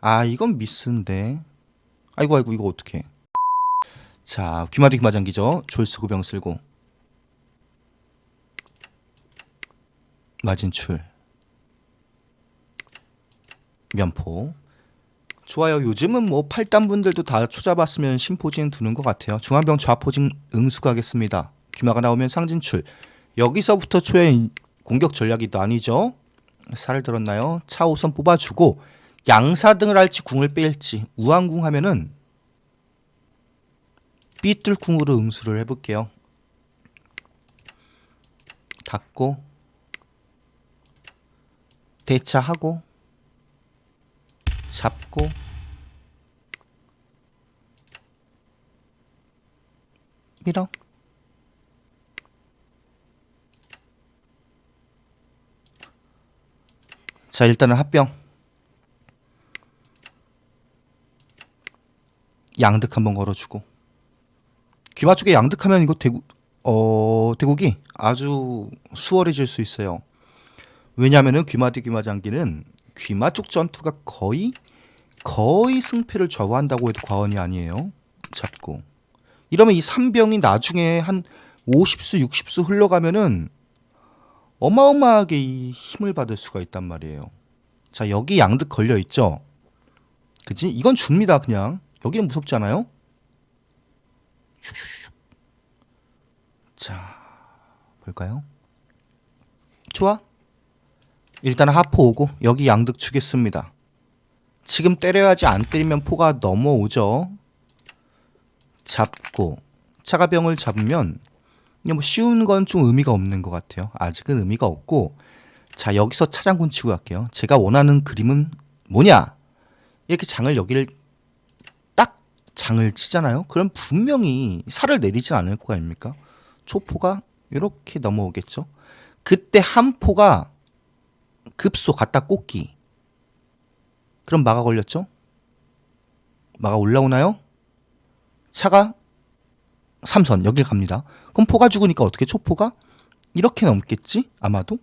아 이건 미스인데. 아이고 아이고 이거 어떡해. 자 귀마디 귀마장기죠. 졸스 구병 쓸고. 마진출. 면포. 좋아요. 요즘은 뭐 팔단 분들도 다 초잡았으면 심포진 두는 것 같아요. 중앙병 좌포진 응수 가겠습니다. 귀마가 나오면 상진출. 여기서부터 초의 공격 전략이 나뉘죠? 살을 들었나요? 차 우선 뽑아주고 양사등을 할지 궁을 뺄지 우왕궁 하면은 삐뚤궁으로 응수를 해볼게요. 닫고 대차하고 잡고 밀어 자 일단은 합병 양득 한번 걸어주고 귀마 쪽에 양득하면 이거 대구 어 대국이 아주 수월해질 수 있어요. 왜냐하면은 귀마 대 귀마 장기는 귀마 쪽 전투가 거의 거의 승패를 좌우한다고 해도 과언이 아니에요. 잡고 이러면 이 삼병이 나중에 한 50수 60수 흘러가면은 어마어마하게 이 힘을 받을 수가 있단 말이에요. 자 여기 양득 걸려 있죠. 그지? 이건 줍니다 그냥. 여기는 무섭지 않아요? 슉슉슉. 자, 볼까요? 좋아. 일단 하포 오고 여기 양득 주겠습니다. 지금 때려야지 안 때리면 포가 넘어오죠. 잡고 차가병을 잡으면 뭐 쉬운 건 좀 의미가 없는 것 같아요. 아직은 의미가 없고 자 여기서 차장군 치고 갈게요. 제가 원하는 그림은 뭐냐? 이렇게 장을 여기를 딱 장을 치잖아요. 그럼 분명히 살을 내리진 않을 거 아닙니까? 초포가 이렇게 넘어오겠죠. 그때 한 포가 급소 갖다 꽂기. 그럼 마가 걸렸죠? 마가 올라오나요? 차가 삼선 여길 갑니다. 그럼 포가 죽으니까 어떻게 초포가 이렇게 넘겠지? 아마도.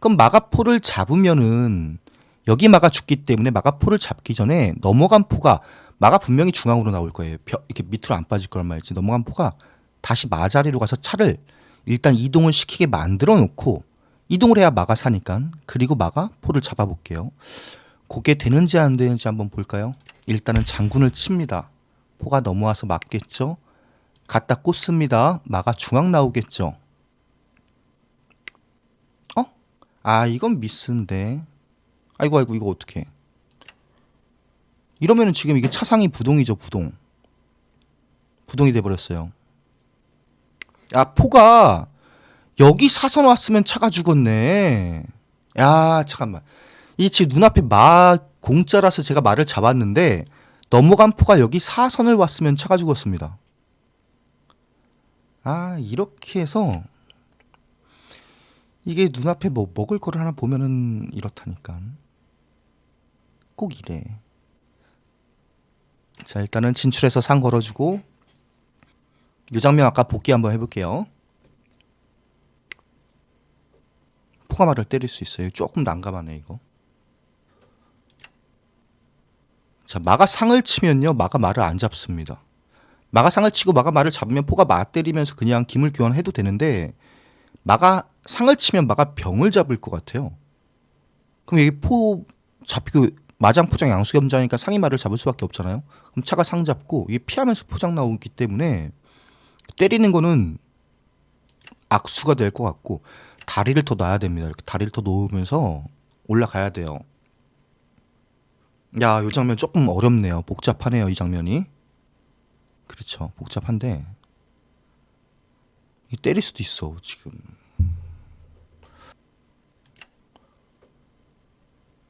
그럼 마가포를 잡으면은 여기 마가 죽기 때문에 마가포를 잡기 전에 넘어간 포가 마가 분명히 중앙으로 나올 거예요. 벼- 이렇게 밑으로 안 빠질 거란 말이지. 넘어간 포가 다시 마자리로 가서 차를 일단 이동을 시키게 만들어 놓고 이동을 해야 마가 사니까 그리고 마가 포를 잡아볼게요. 그게 되는지 안 되는지 한번 볼까요? 일단은 장군을 칩니다. 포가 넘어와서 맞겠죠? 갖다 꽂습니다. 마가 중앙 나오겠죠? 어? 아 이건 미스인데 아이고 아이고 이거 어떡해 이러면은 지금 이게 차상이 부동이죠 부동. 부동이 돼 버렸어요. 야 포가 여기 사선 왔으면 차가 죽었네. 야 잠깐만. 이 지금 눈앞에 마 공짜라서 제가 말을 잡았는데 넘어간 포가 여기 사선을 왔으면 차가 죽었습니다. 아 이렇게 해서 이게 눈앞에 뭐 먹을 거를 하나 보면은 이렇다니까. 꼭 이래 자 일단은 진출해서 상 걸어주고 요 장면 아까 복귀 한번 해볼게요. 포가마를 때릴 수 있어요. 조금 난감하네 이거. 자 마가 상을 치면요 마가 말을 안 잡습니다. 마가 상을 치고 마가 말을 잡으면 포가 마 때리면서 그냥 기물 교환해도 되는데 마가 상을 치면 마가 병을 잡을 것 같아요. 그럼 여기 포 잡히고 마장 포장 양수 겸자니까 상이 말을 잡을 수밖에 없잖아요. 그럼 차가 상 잡고 이게 피하면서 포장 나오기 때문에 때리는 거는 악수가 될 것 같고 다리를 더 놔야 됩니다. 이렇게 다리를 더 놓으면서 올라가야 돼요. 야, 이 장면 조금 어렵네요. 복잡하네요, 이 장면이. 그렇죠. 복잡한데 이 때릴 수도 있어, 지금.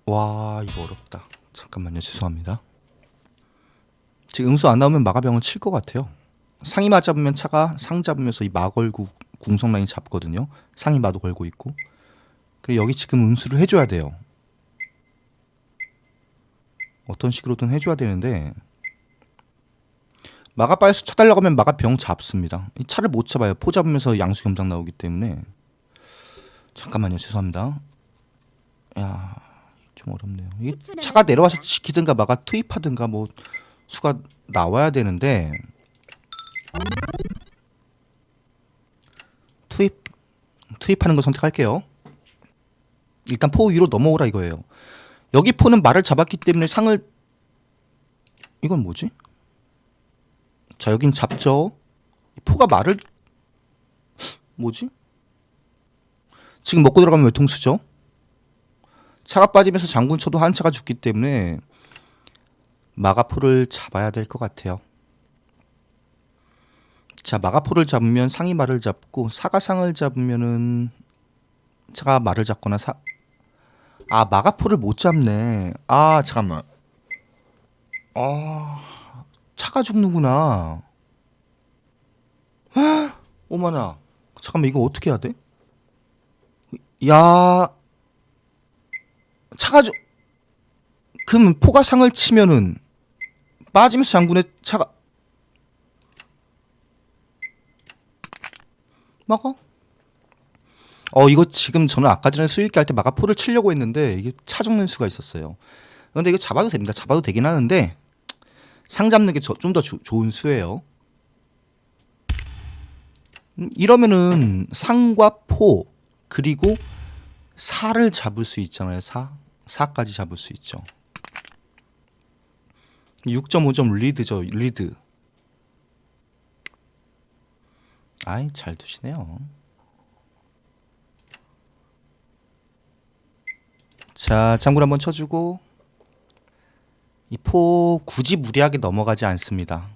와 이거 어렵다. 잠깐만요 죄송합니다. 지금 응수 안 나오면 마가병을 칠것 같아요. 상이 맞잡으면 차가 상 잡으면서 이 마걸구 궁성 라인 잡거든요. 상이 마도 걸고 있고. 그리고 여기 지금 응수를 해줘야 돼요. 어떤 식으로든 해줘야 되는데 마가 빠에서 차 달려가면 마가 병 잡습니다. 이 차를 못 잡아요. 포 잡으면서 양수 겸장 나오기 때문에 잠깐만요 죄송합니다. 야 좀 어렵네요. 이게 차가 내려와서 지키든가 마가 투입하든가 뭐 수가 나와야 되는데 투입 투입하는 거 선택할게요. 일단 포 위로 넘어오라 이거예요. 여기 포는 말을 잡았기 때문에 상을 이건 뭐지? 자 여긴 잡죠. 포가 말을 뭐지? 지금 먹고 들어가면 외통수죠. 차가 빠지면서 장군 쳐도 한 차가 죽기 때문에 마가포를 잡아야 될 것 같아요. 자 마가포를 잡으면 상이 말을 잡고 사가상을 잡으면은 차가 말을 잡거나 사... 아 마가포를 못 잡네. 아 잠깐만. 아 차가 죽는구나. 헉, 오마나. 잠깐만 이거 어떻게 해야 돼? 야 차가 죽 그럼 포가 상을 치면은 빠지면서 장군의 차가 막아? 어 이거 지금 저는 아까 전에 수익기 할 때 마가포를 치려고 했는데 이게 차 죽는 수가 있었어요. 근데 이거 잡아도 됩니다. 잡아도 되긴 하는데 상 잡는 게 좀 더 좋은 수예요. 음, 이러면은 상과 포 그리고 사를 잡을 수 있잖아요. 사 사까지 잡을 수 있죠. 6.5점 리드죠. 리드. 아이 잘 두시네요. 자 장군 한번 쳐주고 이 포 굳이 무리하게 넘어가지 않습니다.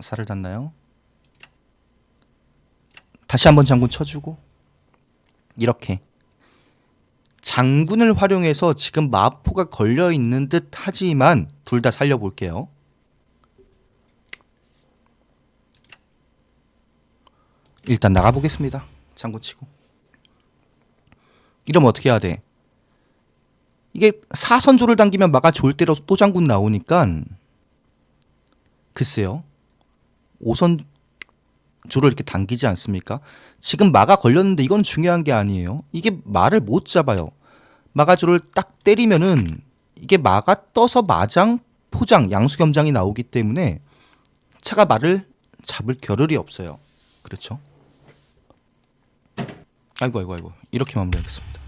살을 닿나요? 다시 한번 장군 쳐주고 이렇게 장군을 활용해서 지금 마포가 걸려 있는 듯 하지만 둘 다 살려볼게요. 일단 나가보겠습니다. 장군 치고. 이러면 어떻게 해야 돼? 이게 사선조를 당기면 마가 좋을 때로 또 장군 나오니까 글쎄요. 5선 조를 이렇게 당기지 않습니까? 지금 마가 걸렸는데 이건 중요한 게 아니에요. 이게 마를 못 잡아요. 마가조를 딱 때리면은 이게 마가 떠서 마장, 포장, 양수겸장이 나오기 때문에 차가 말을 잡을 겨를이 없어요. 그렇죠? 아이고 아이고 아이고 이렇게 마무리하겠습니다.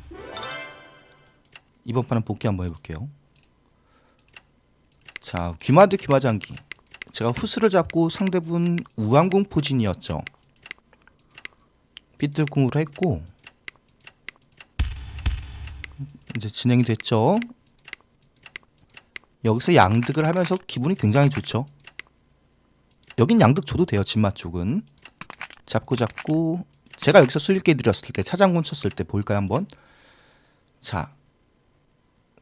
이번 판은 복귀 한번 해볼게요. 자 귀마드 귀마장기 제가 후스를 잡고 상대분 우왕궁 포진이었죠. 삐뚤궁으로 했고 이제 진행이 됐죠. 여기서 양득을 하면서 기분이 굉장히 좋죠. 여긴 양득 줘도 돼요. 진맛 쪽은 잡고 잡고 제가 여기서 수일계 드렸을 때 차장군 쳤을 때 볼까요 한번? 자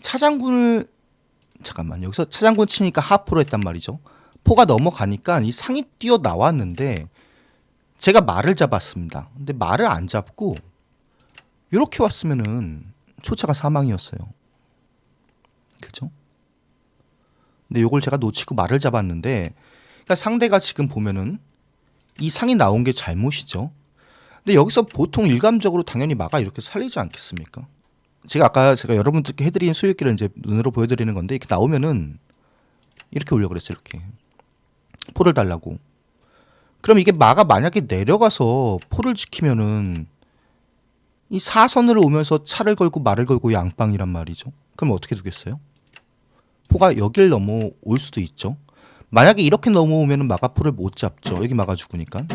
차장군을 잠깐만 여기서 차장군 치니까 하프로 했단 말이죠. 포가 넘어가니까 이 상이 뛰어 나왔는데 제가 말을 잡았습니다. 근데 말을 안 잡고 이렇게 왔으면은 초차가 사망이었어요. 그죠? 근데 요걸 제가 놓치고 말을 잡았는데 그러니까 상대가 지금 보면은 이 상이 나온 게 잘못이죠. 근데 여기서 보통 일감적으로 당연히 마가 이렇게 살리지 않겠습니까? 제가 아까 제가 여러분들께 해드린 수익기를 이제 눈으로 보여드리는 건데 이렇게 나오면은 이렇게 올려 그랬어요 이렇게 포를 달라고. 그럼 이게 마가 만약에 내려가서 포를 지키면은 이 사선으로 오면서 차를 걸고 말을 걸고 양빵이란 말이죠. 그럼 어떻게 두겠어요? 포가 여길 넘어올 수도 있죠. 만약에 이렇게 넘어오면 마가 포를 못 잡죠. 여기 막아 죽으니까.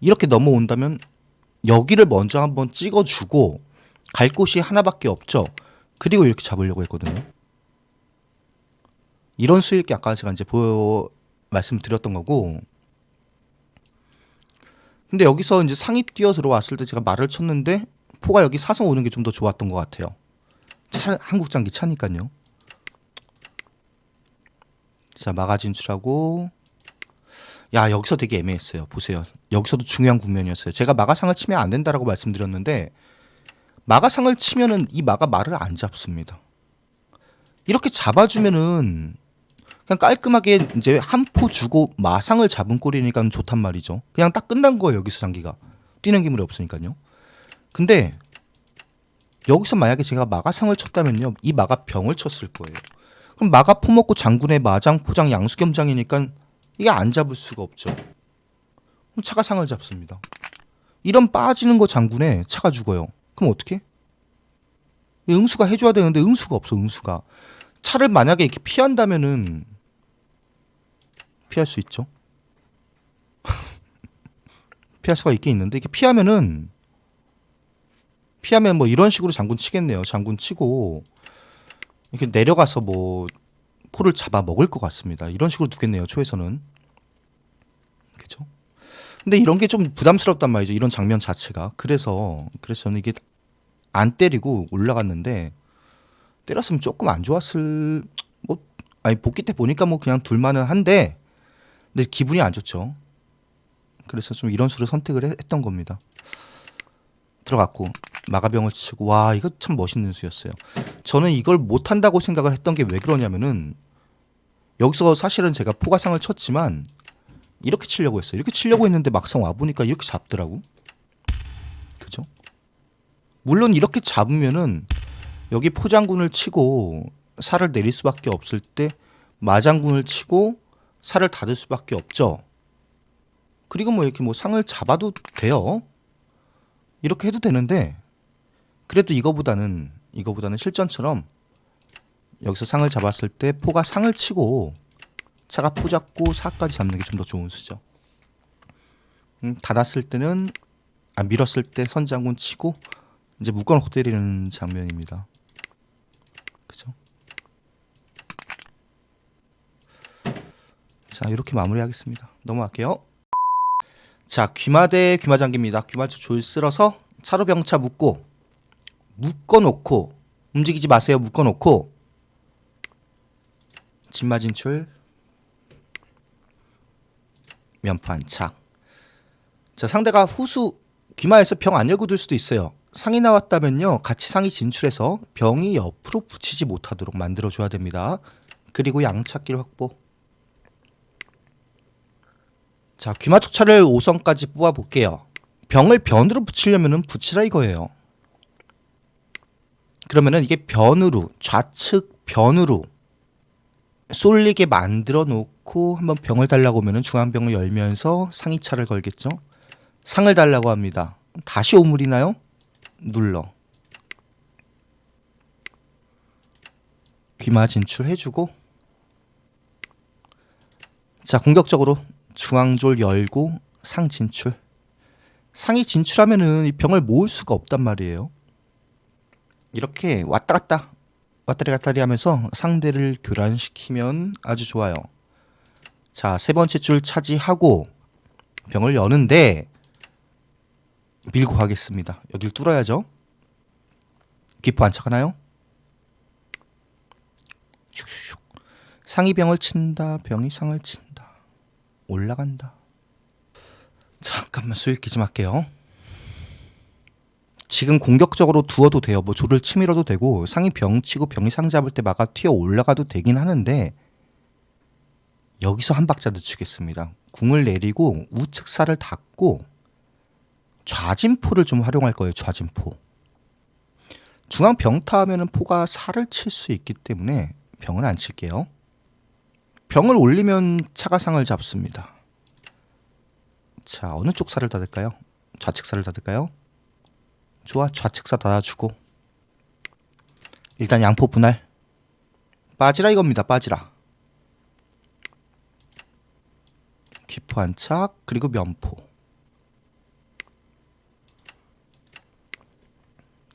이렇게 넘어온다면 여기를 먼저 한번 찍어주고 갈 곳이 하나밖에 없죠. 그리고 이렇게 잡으려고 했거든요. 이런 수익이 아까 제가 이제 보여 말씀드렸던 거고. 근데 여기서 이제 상이 뛰어 들어왔을 때 제가 말을 쳤는데 포가 여기 사선 오는 게 좀 더 좋았던 것 같아요. 차, 한국 장기 차니까요. 자 마가 진출하고 야 여기서 되게 애매했어요. 보세요. 여기서도 중요한 국면이었어요. 제가 마가상을 치면 안 된다라고 말씀드렸는데 마가상을 치면은 이 마가 말을 안 잡습니다. 이렇게 잡아주면은 그냥 깔끔하게 이제 한 포 주고 마상을 잡은 꼴이니까 좋단 말이죠. 그냥 딱 끝난 거예요 여기서 장기가 뛰는 기물이 없으니까요. 근데 여기서 만약에 제가 마가상을 쳤다면요. 이 마가 병을 쳤을 거예요. 그럼 마가 포먹고 장군의 마장 포장 양수겸장이니까 이게 안 잡을 수가 없죠. 그럼 차가 상을 잡습니다. 이런 빠지는 거 장군에 차가 죽어요. 그럼 어떻게? 응수가 해줘야 되는데 응수가 없어 응수가. 차를 만약에 이렇게 피한다면은 피할 수 있죠. 피할 수가 있긴 있는데 이렇게 피하면은 피하면 뭐 이런 식으로 장군 치겠네요. 장군 치고 이렇게 내려가서 뭐 포를 잡아 먹을 것 같습니다. 이런 식으로 두겠네요. 초에서는 그렇죠. 근데 이런 게 좀 부담스럽단 말이죠. 이런 장면 자체가 그래서 그래서 저는 이게 안 때리고 올라갔는데 때렸으면 조금 안 좋았을 뭐 아니 복귀 때 보니까 뭐 그냥 둘만은 한데 근데 기분이 안 좋죠. 그래서 좀 이런 수를 선택을 해- 했던 겁니다. 들어갔고 마가병을 치고 와 이거 참 멋있는 수였어요. 저는 이걸 못 한다고 생각을 했던 게 왜 그러냐면은 여기서 사실은 제가 포가상을 쳤지만 이렇게 치려고 했어요. 이렇게 치려고 했는데 막상 와 보니까 이렇게 잡더라고. 그죠? 물론 이렇게 잡으면은 여기 포장군을 치고 살을 내릴 수밖에 없을 때 마장군을 치고 살을 닫을 수밖에 없죠. 그리고 뭐 이렇게 뭐 상을 잡아도 돼요. 이렇게 해도 되는데 그래도 이거보다는 이거보다는 실전처럼 여기서 상을 잡았을 때 포가 상을 치고 차가 포 잡고 사까지 잡는 게 좀 더 좋은 수죠. 음, 닫았을 때는 아 밀었을 때 선장군 치고 이제 묶어놓고 때리는 장면입니다. 그죠? 자 이렇게 마무리하겠습니다. 넘어갈게요. 자 귀마대 귀마장기입니다. 귀마초 졸 쓸어서 차로 병차 묶고 묶어놓고 움직이지 마세요. 묶어놓고 진마 진출 면포 안착. 자 상대가 후수 귀마에서 병 안 열고 둘 수도 있어요. 상이 나왔다면요 같이 상이 진출해서 병이 옆으로 붙이지 못하도록 만들어 줘야 됩니다. 그리고 양착길 확보. 자 귀마 촉차를 5선까지 뽑아 볼게요. 병을 변으로 붙이려면은 붙이라 이거예요. 그러면은 이게 변으로 좌측 변으로 쏠리게 만들어 놓고 한번 병을 달라고 하면은 중앙병을 열면서 상이차를 걸겠죠. 상을 달라고 합니다. 다시 오물이나요? 눌러. 귀마 진출해주고 자 공격적으로 중앙졸 열고 상 진출. 상이 진출하면은 이 병을 모을 수가 없단 말이에요. 이렇게 왔다 갔다 왔다리 갔다리 하면서 상대를 교란시키면 아주 좋아요. 자, 세 번째 줄 차지하고 병을 여는데 밀고 가겠습니다. 여길 뚫어야죠. 기포 안착하나요? 상이 병을 친다. 병이 상을 친다. 올라간다. 잠깐만 수익기 좀 할게요. 지금 공격적으로 두어도 돼요. 뭐 조를 치밀어도 되고 상이 병 치고 병이 상 잡을 때 막아 튀어 올라가도 되긴 하는데 여기서 한 박자 늦추겠습니다. 궁을 내리고 우측 살을 닫고 좌진포를 좀 활용할 거예요. 좌진포. 중앙 병타 하면은 포가 살을 칠 수 있기 때문에 병은 안 칠게요. 병을 올리면 차가상을 잡습니다. 자, 어느 쪽 살을 닫을까요? 좌측 살을 닫을까요? 좋아, 좌측 사 닫아주고 일단 양포 분할 빠지라 이겁니다. 빠지라. 기포 안착 그리고 면포.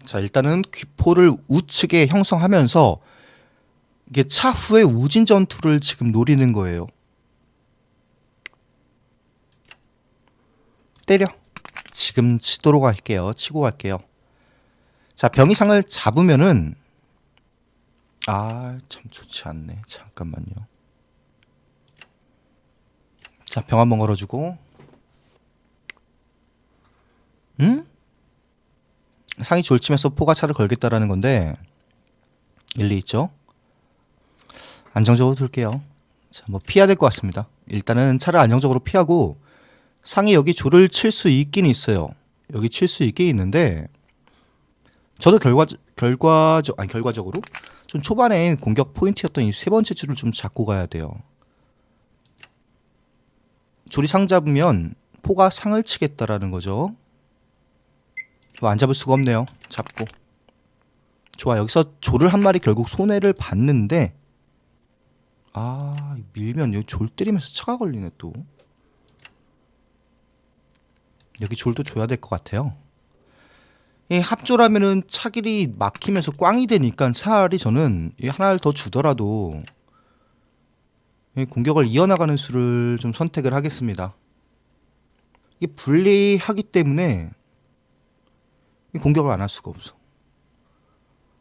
자 일단은 귀포를 우측에 형성하면서 이게 차후에 우진 전투를 지금 노리는 거예요. 때려. 지금 치도록 할게요. 치고 갈게요. 자 병이상을 잡으면은 아 참 좋지 않네. 잠깐만요. 자 병 한번 걸어 주고 응? 상이 졸치면서 포가차를 걸겠다라는 건데 일리 있죠? 안정적으로 둘게요. 자, 뭐 피해야 될 것 같습니다. 일단은 차를 안정적으로 피하고 상이 여기 조를 칠 수 있긴 있어요. 여기 칠 수 있긴 있는데 저도 결과 결과적 아니 결과적으로 좀 초반에 공격 포인트였던 이 세 번째 줄을 좀 잡고 가야 돼요. 조리 상 잡으면 포가 상을 치겠다라는 거죠. 이거 안 잡을 수가 없네요. 잡고. 좋아 여기서 조를 한 마리 결국 손해를 봤는데 아 밀면 여기 졸 때리면서 차가 걸리네 또. 여기 졸도 줘야 될 것 같아요. 이 합조라면은 차길이 막히면서 꽝이 되니까 차라리 저는 이 하나를 더 주더라도 이 공격을 이어나가는 수를 좀 선택을 하겠습니다. 이게 불리하기 때문에 이 공격을 안 할 수가 없어.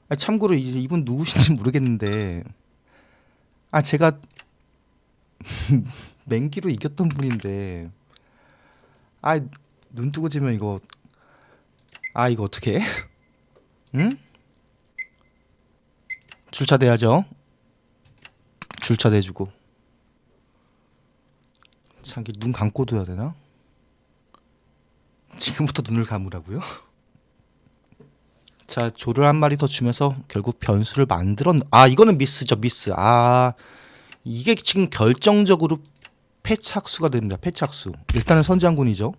아, 참고로 이제 이분 누구신지 모르겠는데 아 제가 맹기로 이겼던 분인데 아 눈 뜨고 지면 이거 아 이거 어떻게 해? 응? 줄차 대야죠 줄차 대주고 참기 눈 감고 둬야 되나? 지금부터 눈을 감으라고요? 자 조를 한 마리 더 주면서 결국 변수를 만들었 아 이거는 미스죠 미스 아 이게 지금 결정적으로 패착수가 됩니다 패착수 일단은 선장군이죠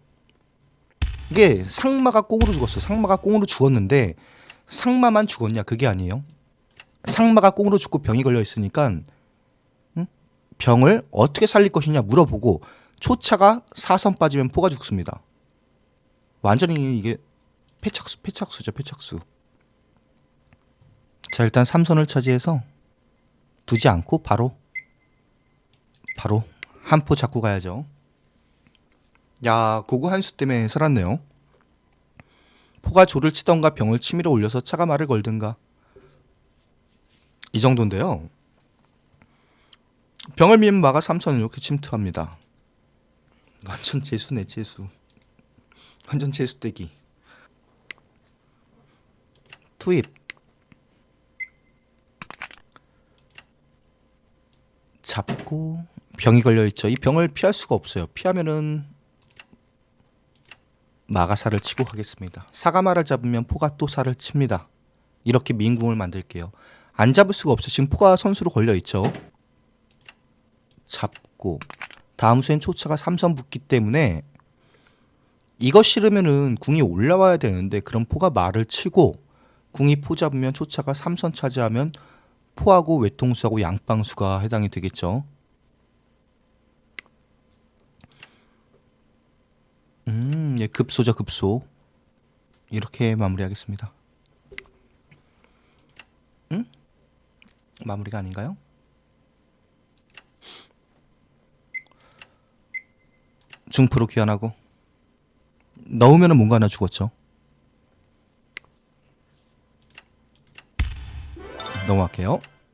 이게 상마가 꽁으로 죽었어. 상마가 꽁으로 죽었는데 상마만 죽었냐? 그게 아니에요. 상마가 꽁으로 죽고 병이 걸려 있으니까 응? 병을 어떻게 살릴 것이냐 물어보고 초차가 사선 빠지면 포가 죽습니다. 완전히 이게 패착수 패착수죠 패착수. 자 일단 삼선을 차지해서 두지 않고 바로 바로 한 포 잡고 가야죠. 야, 고고 한수 때문에 살았네요. 포가 조를 치던가 병을 치밀어 올려서 차가 말을 걸든가. 이 정도인데요. 병을 미면 마가 삼선을 이렇게 침투합니다. 완전 재수네, 재수. 완전 재수대기. 투입. 잡고 병이 걸려 있죠. 이 병을 피할 수가 없어요. 피하면은 마가 살을 치고 가겠습니다. 사가마를 잡으면 포가 또 살을 칩니다. 이렇게 민궁을 만들게요. 안 잡을 수가 없어. 지금 포가 선수로 걸려 있죠. 잡고 다음 수엔 초차가 삼선 붙기 때문에 이거 싫으면은 궁이 올라와야 되는데 그럼 포가 말을 치고 궁이 포 잡으면 초차가 삼선 차지하면 포하고 외통수하고 양방수가 해당이 되겠죠. 음, 예, 급소죠, 급소. 이렇게 마무리하겠습니다. 응? 마무리가 아닌가요? 중프로 귀환하고 넣으면은 뭔가 하나 죽었죠. 넘어갈게요.